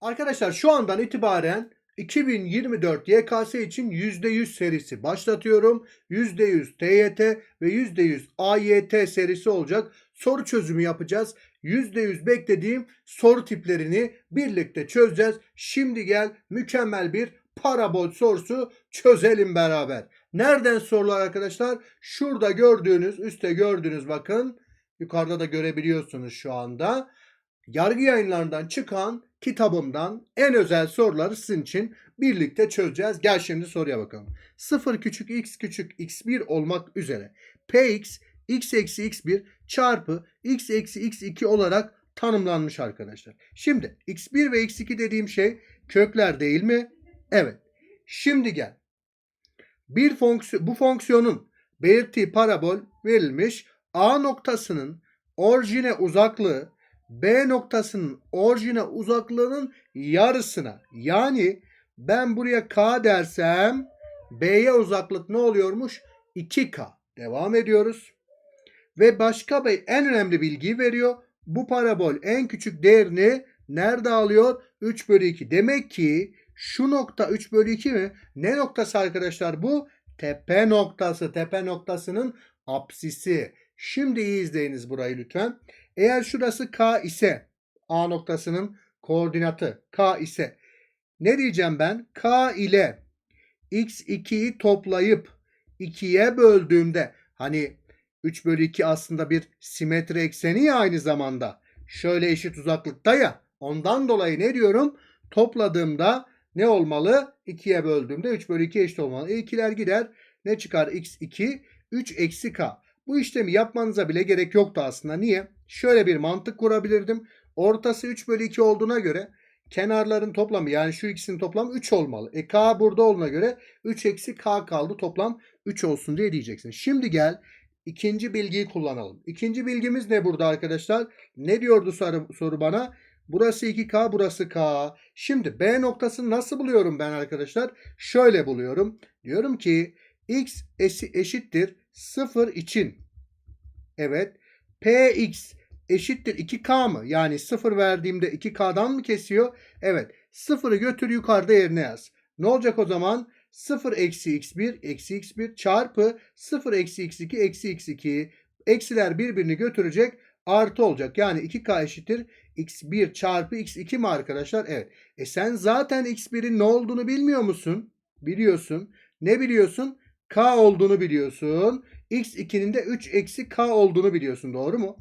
Arkadaşlar şu andan itibaren 2024 YKS için %100 serisi başlatıyorum. %100 TYT ve %100 AYT serisi olacak. Soru çözümü yapacağız. %100 beklediğim soru tiplerini birlikte çözeceğiz. Şimdi gel mükemmel bir parabol sorusu çözelim beraber. Nereden sorular arkadaşlar? Şurada gördüğünüz, üstte gördüğünüz bakın. Yukarıda da görebiliyorsunuz şu anda. Yargı yayınlarından çıkan kitabımdan en özel soruları sizin için birlikte çözeceğiz. Gel şimdi soruya bakalım. 0 küçük x küçük x1 olmak üzere px x eksi x1 çarpı x eksi x2 olarak tanımlanmış arkadaşlar. Şimdi x1 ve x2 dediğim şey kökler değil mi? Evet. Şimdi gel. Bir fonksiyon, bu fonksiyonun belirttiği parabol verilmiş. A noktasının orijine uzaklığı B noktasının orijine uzaklığının yarısına. Yani ben buraya K dersem B'ye uzaklık ne oluyormuş? 2K. Devam ediyoruz. Ve başka bir en önemli bilgiyi veriyor. Bu parabol en küçük değerini nerede alıyor? 3 bölü 2. Demek ki şu nokta 3 bölü 2 mi? Ne noktası arkadaşlar bu? Tepe noktası. Tepe noktasının apsisi. Şimdi iyi izleyiniz burayı lütfen. Eğer şurası K ise A noktasının koordinatı K ise ne diyeceğim ben? K ile x2'yi toplayıp 2'ye böldüğümde hani 3 bölü 2 aslında bir simetri ekseni ya aynı zamanda. Şöyle eşit uzaklıkta ya. Ondan dolayı ne diyorum? Topladığımda ne olmalı? 2'ye böldüğümde 3 bölü 2 eşit olmalı. E 2'ler gider. Ne çıkar? x2 3 eksi k. Bu işlemi yapmanıza bile gerek yoktu aslında. Niye? Şöyle bir mantık kurabilirdim. Ortası 3 bölü 2 olduğuna göre kenarların toplamı yani şu ikisinin toplamı 3 olmalı. E k burada olduğuna göre 3 eksi k kaldı toplam 3 olsun diye diyeceksin. Şimdi gel ikinci bilgiyi kullanalım. İkinci bilgimiz ne burada arkadaşlar? Ne diyordu soru, soru bana? Burası 2K, burası K. Şimdi B noktasını nasıl buluyorum ben arkadaşlar? Şöyle buluyorum. Diyorum ki x eşittir 0 için. Evet. Px eşittir 2K mı? Yani 0 verdiğimde 2K'dan mı kesiyor? Evet. 0'ı götür yukarıda yerine yaz. Ne olacak o zaman? 0 eksi x1 eksi x1 çarpı 0 eksi x2 eksi x2. Eksiler birbirini götürecek artı olacak. Yani 2k eşittir x1 çarpı x2 mi arkadaşlar? Evet. E sen zaten x1'in ne olduğunu bilmiyor musun? Biliyorsun. Ne biliyorsun? K olduğunu biliyorsun. x2'nin de 3 eksi k olduğunu biliyorsun. Doğru mu?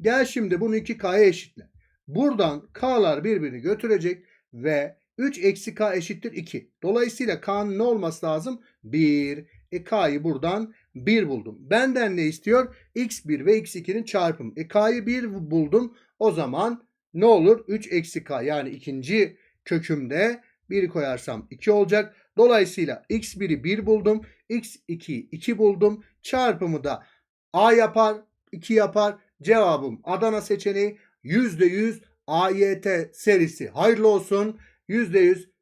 Gel şimdi bunu 2k'ya eşitle. Buradan k'lar birbirini götürecek ve 3 eksi k eşittir 2. Dolayısıyla k'nın ne olması lazım? 1. E k'yı buradan 1 buldum. Benden ne istiyor? x1 ve x2'nin çarpımı. E k'yı 1 buldum. O zaman ne olur? 3 eksi k yani ikinci kökümde 1 koyarsam 2 olacak. Dolayısıyla x1'i 1 buldum. x2'yi 2 buldum. Çarpımı da a yapar, 2 yapar. Cevabım Adana seçeneği %100 AYT serisi. Hayırlı olsun. %100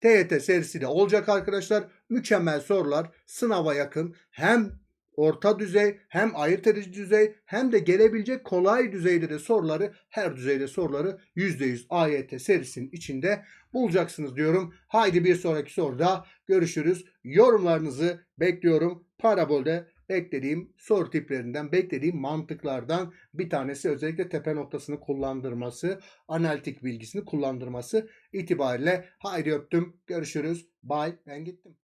TYT serisi de olacak arkadaşlar. Mükemmel sorular sınava yakın. Hem orta düzey hem ayırt edici düzey hem de gelebilecek kolay düzeyde de soruları her düzeyde soruları %100 AYT serisinin içinde bulacaksınız diyorum. Haydi bir sonraki soruda görüşürüz. Yorumlarınızı bekliyorum. Parabolde beklediğim soru tiplerinden, beklediğim mantıklardan bir tanesi özellikle tepe noktasını kullandırması, analitik bilgisini kullandırması itibariyle haydi öptüm. Görüşürüz. Bye. Ben gittim.